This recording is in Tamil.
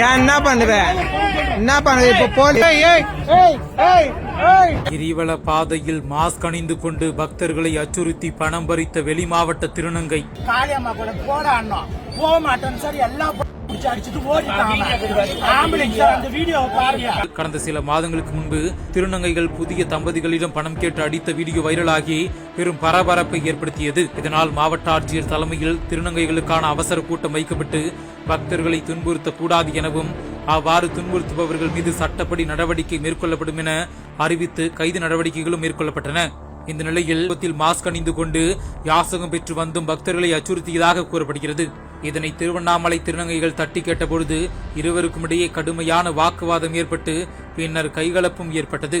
ஏன் என்ன பண்ணுவ என்ன பண்ணுவ இப்ப போலீஸ் ஏய், ஏய், ஏய், ஏய், ஏய். கிரிவல பாதையில் மாஸ்க் அணிந்து கொண்டு பக்தர்களை அச்சுறுத்தி பணம் பறித்த வெளி மாவட்ட திருநங்கை. காளியம்மா கூட போட அண்ணா. போக மாட்டேன்னு சார் எல்லாம் கடந்த சில மாதங்களுக்கு முன்பு திருநங்கைகள் புதிய தம்பதிகளிடம் பணம் கேட்டு அடித்த வீடியோ வைரலாகி பெரும் பரபரப்பை ஏற்படுத்தியது. இதனால் மாவட்ட ஆட்சியர் தலைமையில் திருநங்கைகளுக்கான அவசர கூட்டம் வைக்கப்பட்டு பக்தர்களை துன்புறுத்தக் கூடாது எனவும் அவ்வாறு துன்புறுத்துபவர்கள் மீது சட்டப்படி நடவடிக்கை மேற்கொள்ளப்படும் என அறிவித்து கைது நடவடிக்கைகளும் மேற்கொள்ளப்பட்டன. இந்த நிலையில் மாஸ்க் அணிந்து கொண்டு யாசகம் பெற்று வந்தும் பக்தர்களை அச்சுறுத்தியதாக கூறப்படுகிறது. இதனை திருவண்ணாமலை திருநங்கைகள் தட்டி கேட்டபொழுது இருவருக்கும் இடையே கடுமையான வாக்குவாதம் ஏற்பட்டு பின்னர் கைகலப்பும் ஏற்பட்டது.